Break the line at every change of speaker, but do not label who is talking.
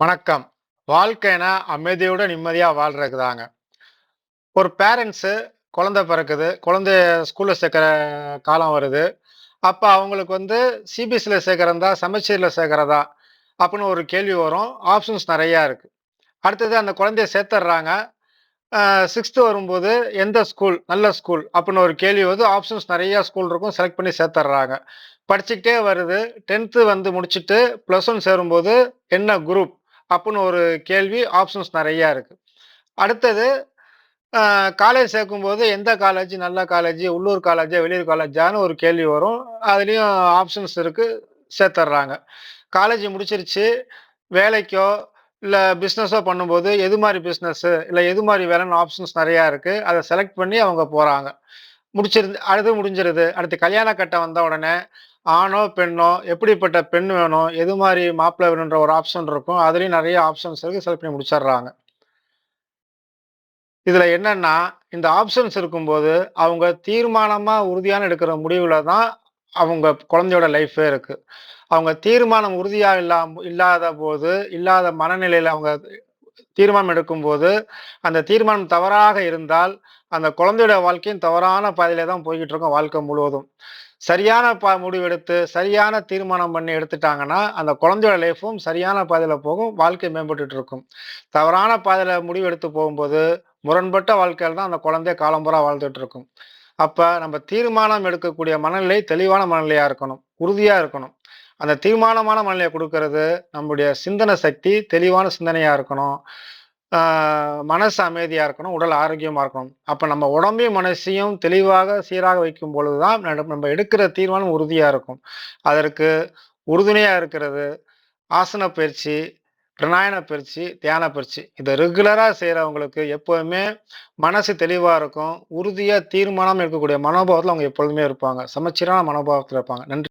வணக்கம். வாழ்க்கைனா அமைதியோட நிம்மதியாக வாழ்றதுக்கு தாங்க. ஒரு பேரண்ட்ஸு குழந்தை பிறக்குது. குழந்தைய ஸ்கூலில் சேர்க்குற காலம் வருது. அப்போ அவங்களுக்கு வந்து சிபிஎஸ்சியில் சேர்க்குறதா சமச்சீரில் சேர்க்குறதா அப்படின்னு ஒரு கேள்வி வரும். ஆப்ஷன்ஸ் நிறையா இருக்குது அடுத்தது அந்த குழந்தைய சேர்த்துட்றாங்க சிக்ஸ்த்து வரும்போது எந்த ஸ்கூல்? நல்ல ஸ்கூல் அப்படின்னு ஒரு கேள்வி வந்து ஆப்ஷன்ஸ் நிறையா ஸ்கூல் இருக்கும். செலக்ட் பண்ணி சேர்த்துட்றாங்க படிச்சுக்கிட்டே வருது. 10த் வந்து முடிச்சுட்டு ப்ளஸ் ஒன் சேரும்போது என்ன குரூப்? அப்படின்னு ஒரு கேள்வி ஆப்ஷன்ஸ் நிறையா இருக்குது அடுத்தது காலேஜ் சேர்க்கும்போது எந்த காலேஜ் நல்ல காலேஜ்? உள்ளூர் காலேஜா? வெளியூர் காலேஜான்னு ஒரு கேள்வி வரும். அதுலேயும் ஆப்ஷன்ஸ் இருக்குது சேர்த்துட்றாங்க காலேஜ் முடிச்சிருச்சு. வேலைக்கோ, இல்லை பிஸ்னஸோ பண்ணும்போது எது மாதிரி பிஸ்னஸ்ஸு இல்லை எது மாதிரி வேலைன்னு ஆப்ஷன்ஸ் நிறையா இருக்குது அதை செலக்ட் பண்ணி அவங்க போகிறாங்க முடிச்சிருந்து அடுத்து முடிஞ்சிருது. அடுத்து கல்யாண கட்டம் வந்த உடனே ஆணோ, பெண்ணோ எப்படிப்பட்ட பெண் வேணும்? எது மாதிரி மாப்பிள்ளை வேணுன்ற ஒரு ஆப்ஷன் இருக்கும். அதுலேயும் நிறைய ஆப்ஷன்ஸ் இருக்குது செலக்ட் பண்ணி முடிச்சிடுறாங்க. இதில் என்னன்னா, இந்த ஆப்ஷன்ஸ் இருக்கும்போது, அவங்க தீர்மானமாக உறுதியான எடுக்கிற முடிவில் தான் அவங்க குழந்தையோட லைஃபே இருக்குது அவங்க தீர்மானம் உறுதியாக இல்லாம இல்லாத போது இல்லாத மனநிலையில் அவங்க தீர்மானம் எடுக்கும்போது, அந்த தீர்மானம் தவறாக இருந்தால், அந்த குழந்தையோட வாழ்க்கையும் தவறான பாதையில தான் போய்கிட்டு இருக்கும் வாழ்க்கை முழுவதும். சரியான பா முடிவெடுத்து, சரியான தீர்மானம் பண்ணி எடுத்துட்டாங்கன்னா, அந்த குழந்தையோட லைஃப்பும் சரியான பாதையில போகும். வாழ்க்கை மேம்பட்டு இருக்கும். தவறான பாதையில முடிவெடுத்து போகும்போது, முரண்பட்ட வாழ்க்கையில் தான் அந்த குழந்தைய காலம்புறா வாழ்ந்துட்டு இருக்கும். அப்ப நம்ம தீர்மானம் எடுக்கக்கூடிய மனநிலை தெளிவான மனநிலையா இருக்கணும். உறுதியா இருக்கணும். அந்த தீர்மானமான மனநிலையை கொடுக்கறது நம்முடைய சிந்தனை சக்தி தெளிவான சிந்தனையாக இருக்கணும். மனசு அமைதியாக இருக்கணும். உடல் ஆரோக்கியமாக இருக்கணும். அப்போ நம்ம உடம்பையும், மனசையும் தெளிவாக, சீராக வைக்கும் பொழுது தான் நம்ம எடுக்கிற தீர்மானம் உறுதியாக இருக்கும். அதற்கு உறுதுணையாக இருக்கிறது ஆசன பயிற்சி, பிரணாயன பயிற்சி, தியான பயிற்சி. இதை ரெகுலராக செய்கிறவங்களுக்கு எப்போவுமே மனசு தெளிவாக இருக்கும். உறுதியாக தீர்மானம் இருக்கக்கூடிய மனோபாவத்தில் அவங்க எப்பொழுதுமே இருப்பாங்க. சமச்சீரான மனோபாவத்தில் இருப்பாங்க. நன்றி.